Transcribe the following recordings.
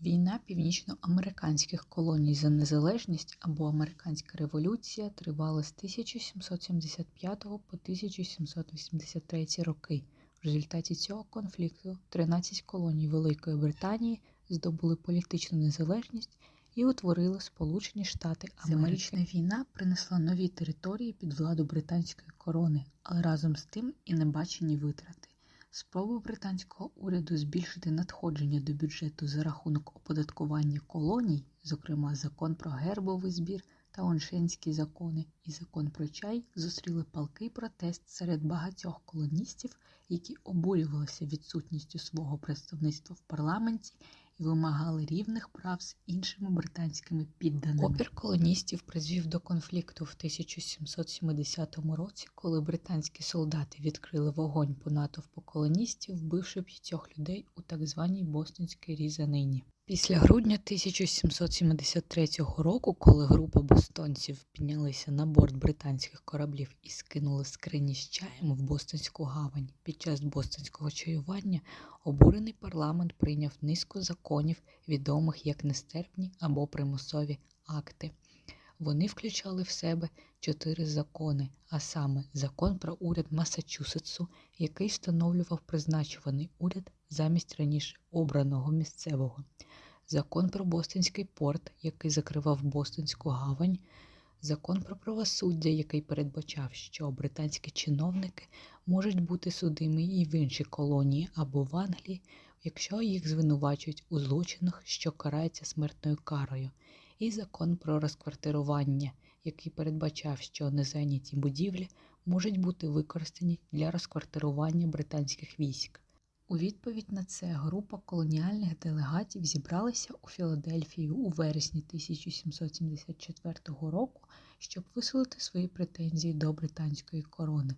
Війна північноамериканських колоній за незалежність або Американська революція тривала з 1775 по 1783 роки. В результаті цього конфлікту 13 колоній Великої Британії здобули політичну незалежність і утворили Сполучені Штати Америки. Семирічна війна принесла нові території під владу британської корони, але разом з тим і небачені витрати. Спроби британського уряду збільшити надходження до бюджету за рахунок оподаткування колоній, зокрема закон про гербовий збір та оншенські закони і закон про чай, зустріли палкий протест серед багатьох колоністів, які обурювалися відсутністю свого представництва в парламенті і вимагали рівних прав з іншими британськими підданими. Опір колоністів призвів до конфлікту в 1770 році, коли британські солдати відкрили вогонь по натовпу колоністів, вбивши п'ятьох людей у так званій Бостонській різанині. Після грудня 1773 року, коли група бостонців піднялися на борт британських кораблів і скинули скрині з чаєм в Бостонську гавань, під час бостонського чаювання обурений парламент прийняв низку законів, відомих як нестерпні або примусові акти. Вони включали в себе чотири закони, а саме закон про уряд Масачусетсу, який встановлював призначуваний уряд замість раніше обраного місцевого, закон про Бостонський порт, який закривав Бостонську гавань, закон про правосуддя, який передбачав, що британські чиновники можуть бути судимі і в іншій колонії або в Англії, якщо їх звинувачують у злочинах, що караються смертною карою, і закон про розквартирування, який передбачав, що незайняті будівлі можуть бути використані для розквартирування британських військ. У відповідь на це група колоніальних делегатів зібралася у Філадельфії у вересні 1774 року, щоб висловити свої претензії до британської корони.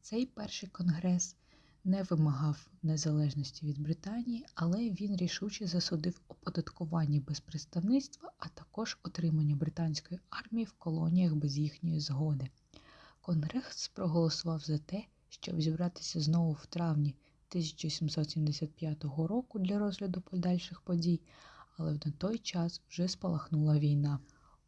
Цей перший конгрес не вимагав незалежності від Британії, але він рішуче засудив оподаткування без представництва, а також отримання британської армії в колоніях без їхньої згоди. Конгрес проголосував за те, щоб зібратися знову в травні 1775 року для розгляду подальших подій, але на той час вже спалахнула війна.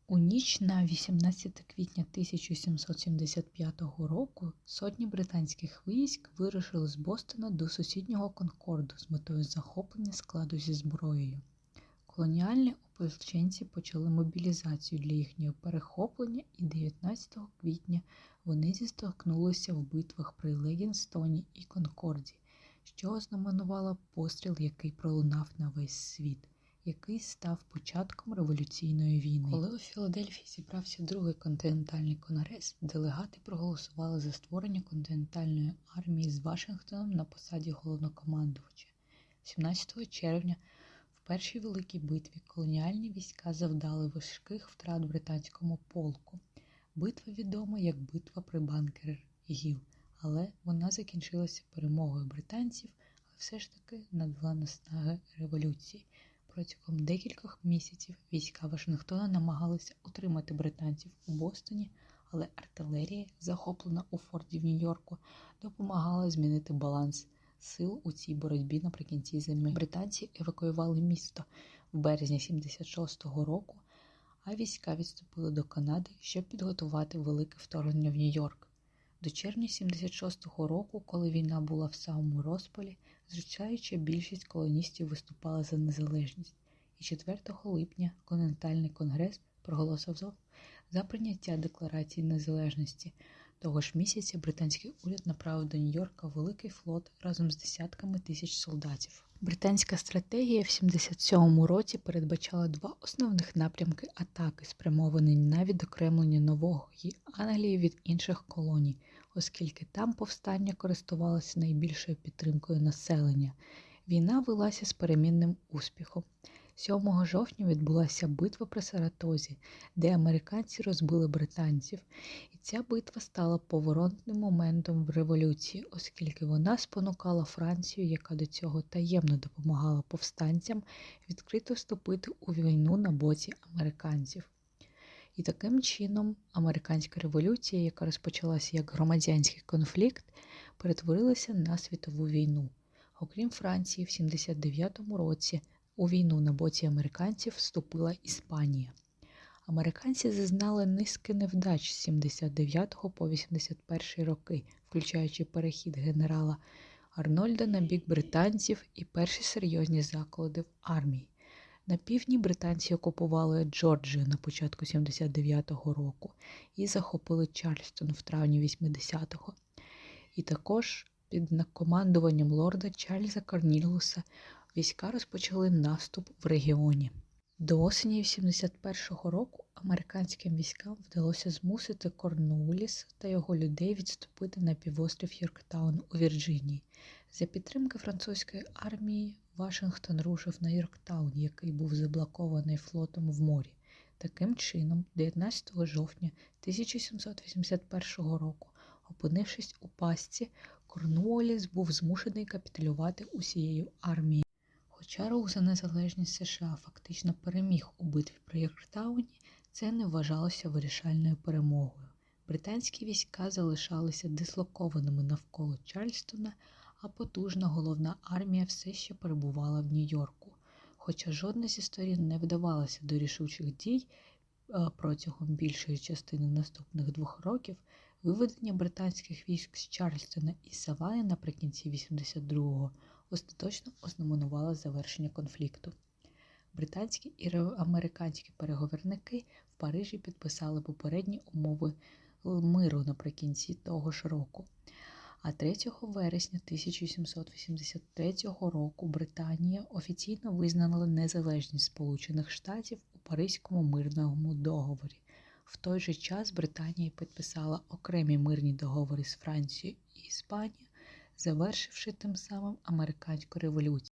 У ніч на 18 квітня 1775 року сотні британських військ вирушили з Бостона до сусіднього Конкорду з метою захоплення складу зі зброєю. Колоніальні ополченці почали мобілізацію для їхнього перехоплення, і 19 квітня вони зістолкнулися в битвах при Легінстоні і Конкорді, що ознаменувало постріл, який пролунав на весь світ який став початком революційної війни. Коли у Філадельфії зібрався другий континентальний конгрес, делегати проголосували за створення континентальної армії з Вашингтоном на посаді головнокомандувача. 17 червня в першій великій битві колоніальні війська завдали важких втрат британському полку. Битва відома як битва при Банкер-Гіл, але вона закінчилася перемогою британців, але все ж таки надала наснаги революції. Протягом декількох місяців війська Вашингтона намагалися утримати британців у Бостоні, але артилерія, захоплена у форті в Нью-Йорку, допомагала змінити баланс сил у цій боротьбі наприкінці зими. Британці евакуювали місто в березні 76-го року, а війська відступили до Канади, щоб підготувати велике вторгнення в Нью-Йорк. До червня 76-го року, коли війна була в самому розпалі, Звичаюча більшість колоністів виступала за незалежність, і 4 липня Континентальний конгрес проголосував за прийняття Декларації незалежності. Того ж місяця британський уряд направив до Нью-Йорка великий флот разом з десятками тисяч солдатів. Британська стратегія в 77-му році передбачала два основних напрямки атаки, спрямовані на відокремлення нової Англії від інших колоній оскільки там повстання користувалося найбільшою підтримкою населення. Війна велася з перемінним успіхом. 7 жовтня відбулася битва при Саратозі, де американці розбили британців, і ця битва стала поворотним моментом в революції, оскільки вона спонукала Францію, яка до цього таємно допомагала повстанцям, відкрито вступити у війну на боці американців. І таким чином американська революція, яка розпочалася як громадянський конфлікт, перетворилася на світову війну. Окрім Франції, в 79-му році У війну на боці американців вступила Іспанія. Американці зазнали низки невдач з 79 по 81 роки, включаючи перехід генерала Арнольда на бік британців і перші серйозні заклади в армії. На півдні британці окупували Джорджію на початку 79-го року і захопили Чарльстон в травні 80-го. І також під командуванням лорда Чарльза Корнілуса війська розпочали наступ в регіоні. До осені 81-го року американським військам вдалося змусити Корнуоліс та його людей відступити на півострів Йорктаун у Вірджинії. За підтримки французької армії Вашингтон рушив на Йорктаун, який був заблокований флотом в морі. Таким чином, 19 жовтня 1781 року, опинившись у пастці, Корнуоліс був змушений капітулювати усією армією. Хоча рух за незалежність США фактично переміг у битві при Йорктауні, це не вважалося вирішальною перемогою. Британські війська залишалися дислокованими навколо Чарльстона, а потужна головна армія все ще перебувала в Нью-Йорку. Хоча жодна зі сторін не вдавалася до рішучих дій протягом більшої частини наступних двох років, виведення британських військ з Чарльстона і Савани наприкінці 82-го остаточно ознаменувало завершення конфлікту. Британські і американські переговорники в Парижі підписали попередні умови миру наприкінці того ж року. А 3 вересня 1783 року Британія офіційно визнала незалежність Сполучених Штатів у Паризькому мирному договорі. В той же час Британія підписала окремі мирні договори з Францією і Іспанією, завершивши тим самим американську революцію.